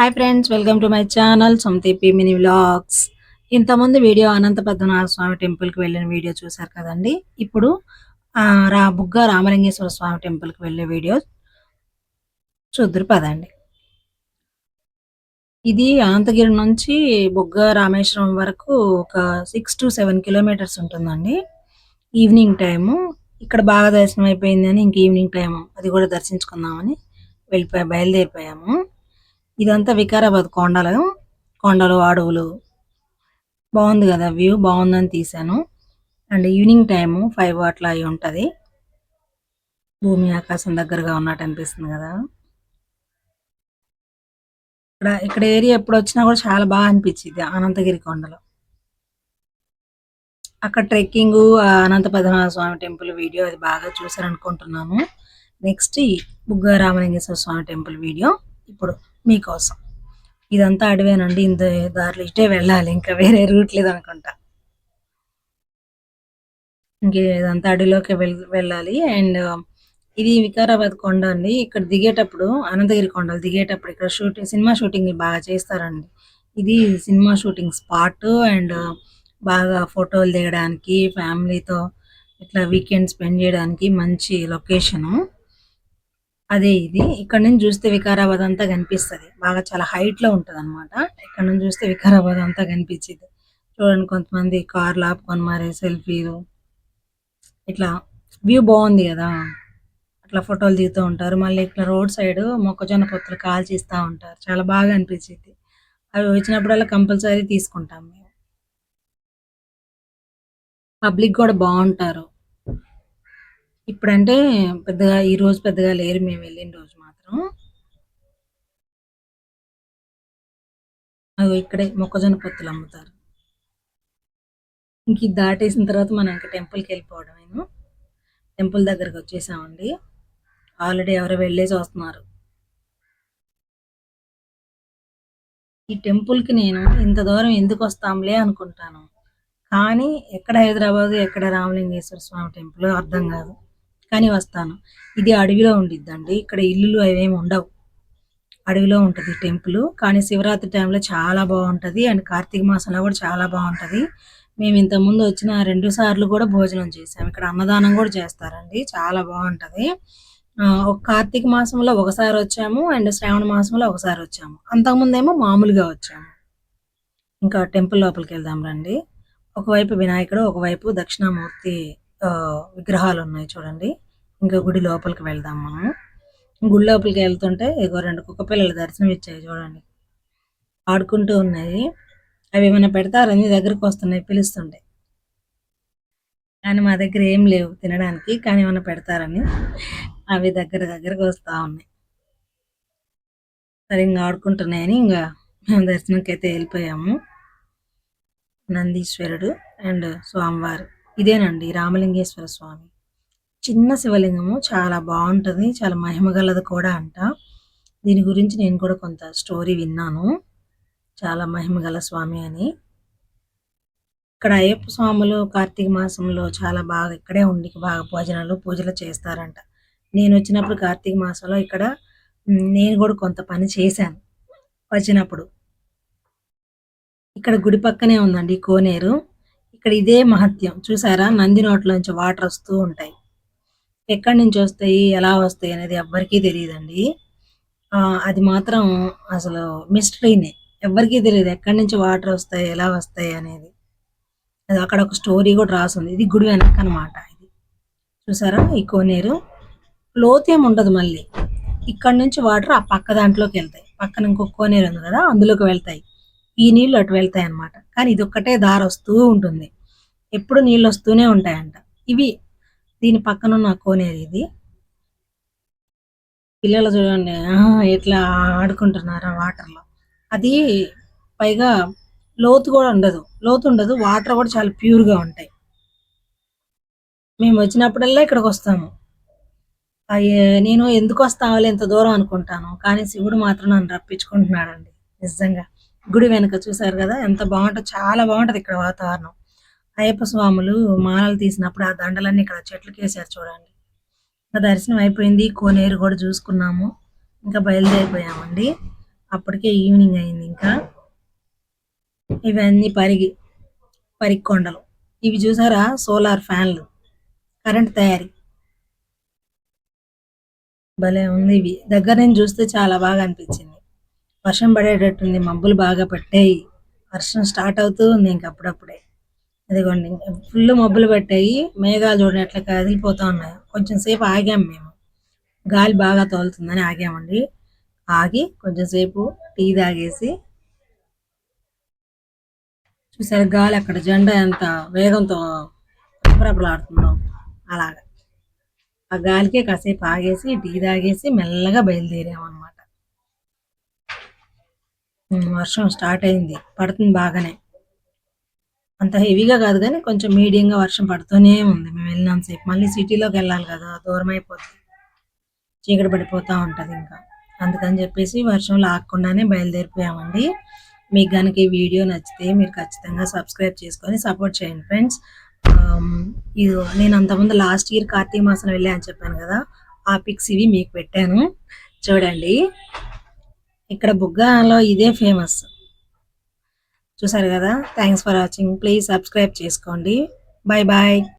Hi friends welcome to my channel సొంతిపి mini vlogs ఇంతకుముందు video Anantha Padmanabha Swamy టెంపుల్కి వెళ్ళిన వీడియో చూశారు కదండి. ఇప్పుడు ఆ, రా బుగ్గ రామలింగేశ్వర స్వామి టెంపుల్కి వెళ్ళే వీడియో చూద్దరు పదండి. ఇది అనంతగిరి నుంచి బుగ్గ రామేశ్వరం వరకు ఒక సిక్స్ టు సెవెన్ కిలోమీటర్స్ ఉంటుందండి. ఈవినింగ్ టైము ఇక్కడ బాగా దర్శనం అయిపోయిందని ఇంక ఈవినింగ్ టైం అది కూడా దర్శించుకుందామని వెళ్ళిపోయి బయలుదేరిపోయాము. ఇదంతా వికారాబాద్ కొండలు. కొండలు అడవులు. బాగుంది కదా వ్యూ బాగుందని తీశాను. అండ్ ఈవినింగ్ టైము ఫైవ్ అట్లా అయి ఉంటుంది. భూమి ఆకాశం దగ్గరగా ఉన్నట్టు అనిపిస్తుంది కదా. ఇక్కడ ఇక్కడ ఏరియా ఎప్పుడు వచ్చినా కూడా చాలా బాగా అనిపించింది అనంతగిరి కొండలు. అక్కడ trekking Anantha Padmanabha Swamy temple video అది బాగా చూసారనుకుంటున్నాను నెక్స్ట్ బుగ్గ రామలింగేశ్వర స్వామి టెంపుల్ వీడియో. ఇప్పుడు మీకోసం. ఇదంతా అడవేనండి ఇంత దారిలో ఇటే వెళ్ళాలి ఇంకా వేరే రూట్ లేదనుకుంటా. ఇంక ఇదంతా అడవిలోకి వెళ్ వెళ్ళాలి. అండ్ ఇది వికారాబాద్ కొండ అండి. ఇక్కడ దిగేటప్పుడు అనంతగిరి కొండలు దిగేటప్పుడు ఇక్కడ షూటింగ్ సినిమా షూటింగ్ బాగా చేస్తారండి. ఇది సినిమా షూటింగ్ స్పాట్ అండ్ బాగా ఫోటోలు దిగడానికి ఫ్యామిలీతో ఇట్లా వీకెండ్ స్పెండ్ చేయడానికి మంచి లొకేషను. అదే ఇది. ఇక్కడ నుంచి చూస్తే వికారాబాద్ అంతా కనిపిస్తది. బాగా చాలా హైట్లో ఉంటది అనమాట ఇక్కడ నుంచి చూస్తే వికారాబాద్ అంతా కనిపించింది. చూడండి కొంతమంది కార్లు ఆపుకొని మరి సెల్ఫీలు. ఇట్లా వ్యూ బాగుంది కదా. అట్లా ఫోటోలు దిగుతూ ఉంటారు. మళ్ళీ ఇట్లా రోడ్ సైడ్ మొక్కజొన్న పొత్తులు కాల్చిస్తూ ఉంటారు. చాలా బాగా అనిపించింది. అవి వచ్చినప్పుడల్లా కంపల్సరీ తీసుకుంటాం మేము. పబ్లిక్ కూడా బాగుంటారు. ఇప్పుడంటే పెద్దగా ఈ రోజు పెద్దగా లేరు మేము వెళ్ళిన రోజు మాత్రం. అవి ఇక్కడే మొక్కజొన్న పొత్తులు అమ్ముతారు. ఇంక దాటేసిన తర్వాత మనం ఇంకా టెంపుల్కి వెళ్ళిపోవడమేను. టెంపుల్ దగ్గరకు వచ్చేసామండి. ఆల్రెడీ ఎవరో వెళ్ళేసి వస్తున్నారు. ఈ టెంపుల్కి నేను ఇంత దూరం ఎందుకు వస్తాంలే అనుకుంటాను. కానీ ఎక్కడ హైదరాబాద్ ఎక్కడ రామలింగేశ్వర స్వామి టెంపుల్ అర్థం కాదు. కానీ వస్తాను. ఇది అడవిలో ఉండిద్దండి. ఇక్కడ ఇల్లులు అవేమి ఉండవు. అడవిలో ఉంటుంది టెంపుల్. కానీ శివరాత్రి టైంలో చాలా బాగుంటది. అండ్ కార్తీక మాసంలో కూడా చాలా బాగుంటది. మేము ఇంతకుముందు ముందు వచ్చిన రెండు సార్లు కూడా భోజనం చేసాం ఇక్కడ అన్నదానం కూడా చేస్తారండి. చాలా బాగుంటది. ఆ, ఒక కార్తీక మాసంలో ఒకసారి వచ్చాము. అండ్ శ్రావణ మాసంలో ఒకసారి వచ్చాము. అంతకుముందేమో మామూలుగా వచ్చాము. ఇంకా టెంపుల్ లోపలికి వెళ్దాం రండి. ఒకవైపు వినాయకుడు ఒకవైపు దక్షిణామూర్తి విగ్రహాలు ఉన్నాయి చూడండి. ఇంకా గుడి లోపలికి వెళ్దాం మనము. గుడి లోపలికి వెళ్తుంటే ఇగో రెండు కుక్క పిల్లలు దర్శనం ఇచ్చాయి చూడండి. ఆడుకుంటూ ఉన్నాయి. అవి ఏమైనా పెడతారని దగ్గరకు వస్తున్నాయి పిలుస్తుంటాయి కానీ మా దగ్గర ఏం లేవు తినడానికి కానీ ఏమైనా పెడతారని. అవి దగ్గర దగ్గరకు వస్తా ఉన్నాయి. సరే ఇంకా ఆడుకుంటున్నాయని ఇంకా మేము దర్శనంకి అయితే వెళ్ళిపోయాము. నందీశ్వరుడు అండ్ స్వామివారు. ఇదేనండి రామలింగేశ్వర స్వామి. చిన్న శివలింగము చాలా బాగుంటుంది చాలా మహిమగలది కూడా అంట. దీని గురించి నేను కూడా కొంత స్టోరీ విన్నాను. చాలా మహిమగల స్వామి అని. ఇక్కడ అయ్యప్ప స్వాములు కార్తీక మాసంలో చాలా బాగా ఇక్కడే ఉండి బాగా భోజనాలు పూజలు చేస్తారంట. నేను వచ్చినప్పుడు కార్తీక మాసంలో ఇక్కడ నేను కూడా కొంత పని చేశాను వచ్చినప్పుడు. ఇక్కడ గుడి పక్కనే ఉందండి కోనేరు. ఇక్కడ ఇదే మహత్యం. చూసారా? నంది నోట్లోంచి వాటర్ వస్తూ ఉంటాయి. ఎక్కడి నుంచి వస్తాయి? ఎలా వస్తాయి అనేది ఎవ్వరికీ తెలియదండి. ఆ, అది మాత్రం అసలు మిస్టరీనే ఎవ్వరికీ తెలియదు ఎక్కడి నుంచి వాటర్ వస్తాయి ఎలా వస్తాయి అనేది. అది అక్కడ ఒక స్టోరీ కూడా రాసింది. ఇది గుడి వెనక అనమాట ఇది. చూసారా? ఈ కోనేరు. లోతేం ఉండదు మళ్ళీ. ఇక్కడ నుంచి వాటర్ ఆ పక్క దాంట్లోకి వెళ్తాయి. పక్కన ఇంకొక కోనేరు ఉంది కదా? అందులోకి వెళ్తాయి. ఈ నీళ్ళు అటు వెళ్తాయి అన్నమాట కానీ ఇది ఒక్కటే దారి వస్తూ ఉంటుంది. ఎప్పుడు నీళ్ళు వస్తూనే ఉంటాయంట. ఇవి దీని పక్కన ఉన్న కోనేరు ఇది. పిల్లలు చూడండి. ఆ, ఎట్లా ఆడుకుంటున్నారు వాటర్లో అది పైగా లోతు కూడా ఉండదు. లోతు ఉండదు. వాటర్ కూడా చాలా ప్యూర్గా ఉంటాయి. మేము వచ్చినప్పుడల్లా ఇక్కడికి వస్తాము. నేను ఎందుకు వస్తావులే? ఇంత దూరం అనుకుంటాను. కానీ శివుడు మాత్రం నన్ను రప్పించుకుంటున్నాడండి. నిజంగా. గుడి వెనక చూసారు కదా? ఎంత బాగుంటుంది. చాలా బాగుంటది ఇక్కడ వాతావరణం. అయ్యప్ప స్వాములు మాలలు తీసినప్పుడు ఆ దండలన్నీ ఇక్కడ చెట్లకి వేసారు చూడండి. ఇంకా దర్శనం అయిపోయింది. కోనేరు కూడా చూసుకున్నాము. ఇంకా బయలుదేరిపోయామండి. అప్పటికే ఈవినింగ్ అయింది ఇంకా. ఇవన్నీ పరిగి పరిగి కొండలు ఇవి చూసారా? సోలార్ ఫ్యాన్లు. కరెంట్ తయారీ. భలే ఉంది ఇవి. దగ్గర నుంచి చూస్తే చాలా బాగా అనిపించింది. వర్షం పడేటట్టుంది. మబ్బులు బాగా పట్టాయి. వర్షం స్టార్ట్ అవుతూ ఉంది ఇంకప్పుడప్పుడే అదిగోండి ఫుల్ మబ్బులు పెట్టాయి మేఘాలు చూడండి ఎట్లా కదిలిపోతూ ఉన్నాయి. కొంచెం సేపు ఆగాం మేము. గాలి బాగా తోలుతుందని ఆగామండి. ఆగి కొంచెం సేపు టీ తాగేసి చూసారు గాలి అక్కడ జెండా ఎంత వేగంతో రెపరెపలాడుతుందో. అలాగా. ఆ గాలికే కాసేపు ఆగేసి టీ తాగేసి మెల్లగా బయలుదేరాం వర్షం స్టార్ట్ అయింది. పడుతుంది బాగానే. అంత హెవీగా కాదు కానీ కొంచెం మీడియంగా వర్షం పడుతూనే ఉంది. మేము వెళ్ళినంతసేపు మళ్ళీ సిటీలోకి వెళ్ళాలి కదా దూరం అయిపోతుంది చీకటి పడిపోతూ ఉంటుంది ఇంకా. అందుకని చెప్పేసి వర్షం లాక్కుండానే బయలుదేరిపోయామండి. మీకు కనుక ఈ వీడియో నచ్చితే మీరు ఖచ్చితంగా సబ్స్క్రైబ్ చేసుకొని సపోర్ట్ చేయండి ఫ్రెండ్స్. ఇది నేను అంతకుముందు లాస్ట్ ఇయర్ కార్తీక మాసం వెళ్ళా అని చెప్పాను కదా ఆ పిక్స్ ఇవి మీకు పెట్టాను. చూడండి. ఇక్కడ బుగ్గాలో ఇదే ఫేమస్. చూసారు కదా? Thanks for watching please subscribe చేసుకోండి. Bye bye